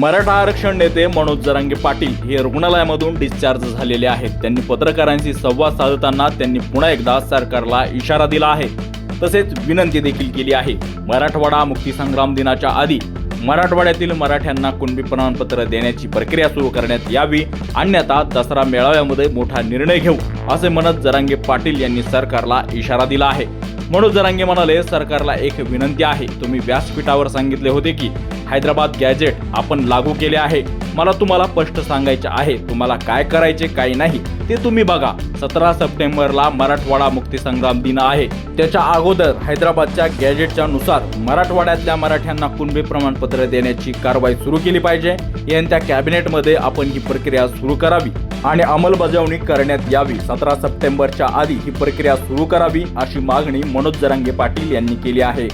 मराठा आरक्षण नेते मनोज जरांगे पाटील हे रुग्णालयामधून डिस्चार्ज झालेले आहेत. त्यांनी पत्रकारांशी संवाद साधताना त्यांनी पुन्हा एकदा सरकारला इशारा दिला आहे. तसेच विनंती देखील केली आहे. मराठवाडा मुक्तीसंग्राम दिनाच्या आधी मराठवाड्यातील मराठ्यांना कुणबी प्रमाणपत्र देण्याची प्रक्रिया सुरू करण्यात यावी. अन्यथा दसरा मेळाव्यामध्ये मोठा निर्णय घेऊ असे म्हणत जरांगे पाटील यांनी सरकारला इशारा दिला आहे. मनोज जरांगे म्हणाले सरकारला एक विनंती आहे. तुम्ही व्यासपीठावर सांगितले होते की हैदराबाद गॅजेट आपण लागू केले आहे. मला तुम्हाला स्पष्ट सांगायचे आहे. तुम्हाला काय करायचे काय नाही ते तुम्ही बघा. सतरा सप्टेंबरला मराठवाडा मुक्तीसंग्राम दिन आहे. त्याच्या अगोदर हैदराबादच्या गॅजेटच्या नुसार मराठवाड्यातल्या मराठ्यांना कुणबी प्रमाणपत्र देण्याची कारवाई सुरू केली पाहिजे. यांच्या कॅबिनेटमध्ये आपण ही प्रक्रिया सुरू करावी. आणि अंमलबजावणी करण्यात यावी. सतरा सप्टेंबरच्या आधी ही प्रक्रिया सुरू करावी अशी मागणी मनोज जरांगे पाटील यांनी केली आहे.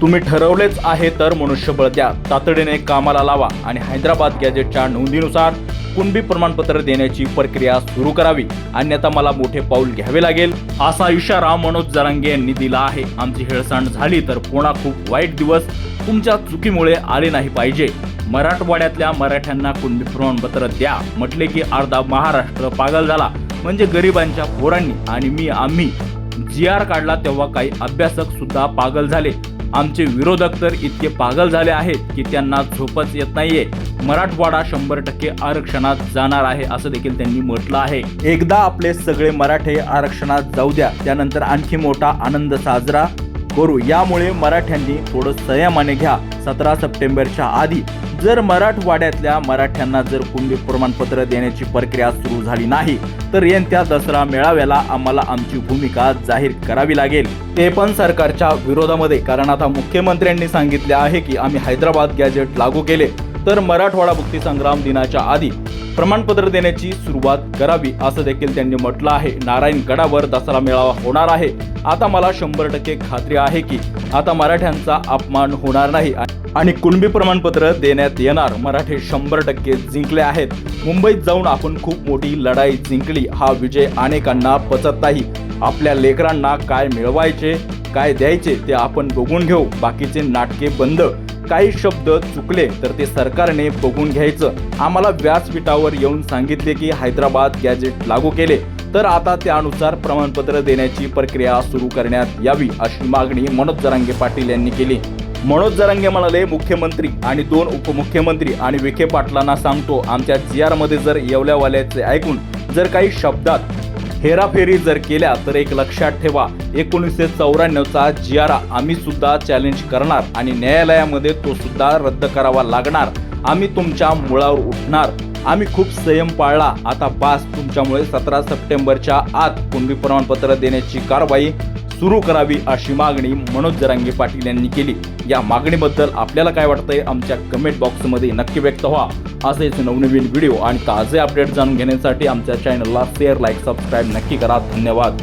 तुम्ही ठरवलेच आहे तर मनुष्यबळ द्या. तातडीने कामाला लावा आणि हैदराबाद गॅजेटच्या नोंदीनुसार कुणबी प्रमाणपत्र देण्याची प्रक्रिया सुरू करावी. अन्यथा मला मोठे पाऊल घ्यावे लागेल. असा इशारा मनोज जरांगे यांनी दिला आहे. आमची हेळसांड झाली तर कोणा खूप वाईट दिवस. तुमच्या चुकीमुळे आले नाही पाहिजे. मराठवाड्यातल्या मराठ्यांना कुणबी प्रमाणपत्र द्या. म्हटले की अर्धा महाराष्ट्र पागल झाला. म्हणजे गरिबांच्या पोरांनी आणि मी आम्ही. जी आर काढला तेव्हा काही अभ्यासक सुद्धा पागल झाले. आमचे विरोधक तर इतके पागल झाले आहेत की त्यांना झोपच येत नाहीये. मराठवाडा शंभर टक्के आरक्षणात जाणार आहे असं देखील त्यांनी म्हटलं आहे. एकदा आपले सगळे मराठे आरक्षणात जाऊ द्या त्यानंतर आणखी मोठा आनंद साजरा करू. यामुळे मराठ्यांनी थोडं संयमाने घ्या. सतरा सप्टेंबरच्या आधी जर मराठवाड्यातल्या मराठ्यांना जर कुणबी प्रमाणपत्र देण्याची प्रक्रिया सुरू झाली नाही तर येत्या दसरा मेळाव्याला आम्हाला आमची भूमिका जाहीर करावी लागेल. ते पण सरकारच्या विरोधामध्ये कारण आता मुख्यमंत्र्यांनी सांगितले आहे की आम्ही हैदराबाद गॅजेट लागू केले. तर मराठवाडा मुक्ती संग्राम दिनाच्या आधी प्रमाणपत्र देण्याची सुरुवात करावी असं देखील त्यांनी म्हटलं आहे. नारायणगडावर दसरा मेळावा होणार आहे. आता मला शंभर टक्के खात्री आहे की आता मराठ्यांचा अपमान होणार नाही. आणि कुणबी प्रमाणपत्र देण्यात येणार? मराठे शंभर टक्के जिंकले आहेत. मुंबईत जाऊन आपण खूप मोठी लढाई जिंकली. हा विजय अनेकांना पचत नाही. आपल्या लेकरांना काय मिळवायचे काय द्यायचे ते आपण बघून घेऊ. बाकीचे नाटके बंद. काही शब्द चुकले तर ते सरकारने बघून घ्यायचं. आम्हाला व्यासपीठावर येऊन सांगितले की हैदराबाद गॅजेट लागू केले. तर आता त्यानुसार प्रमाणपत्र देण्याची प्रक्रिया सुरू करण्यात यावी अशी मागणी मनोज जरांगे पाटील यांनी केली. मनोज जरांगे म्हणाले मुख्यमंत्री आणि दोन उपमुख्यमंत्री आणि विखे पाटलांना सांगतो आमच्या जी आरमध्ये जर येवल्यावाल्याचे ऐकून जर काही शब्दात हेराफेरी जर केल्या तर एक लक्षात ठेवा. एकोणीसशे चौऱ्याण्णवचा जी आर आम्ही सुद्धा चॅलेंज करणार आणि न्यायालयामध्ये तो सुद्धा रद्द करावा लागणार. आम्ही तुमच्या मुळावर उठणार. आम्ही खूप संयम पाळला. आता बास तुमच्यामुळे सतरा सप्टेंबरच्या आत कुणबी प्रमाणपत्र देण्याची कारवाई सुरू करावी अशी मागणी मनोज जरांगे पाटील यांनी केली. या मागणीबद्दल आपल्याला काय वाटतंय? आमच्या कमेंट बॉक्समध्ये नक्की व्यक्त व्हा. असेच नवनवीन व्हिडिओ आणि ताजे अपडेट जाणून घेण्यासाठी आमच्या चॅनलला शेअर लाईक सबस्क्राईब नक्की करा. धन्यवाद.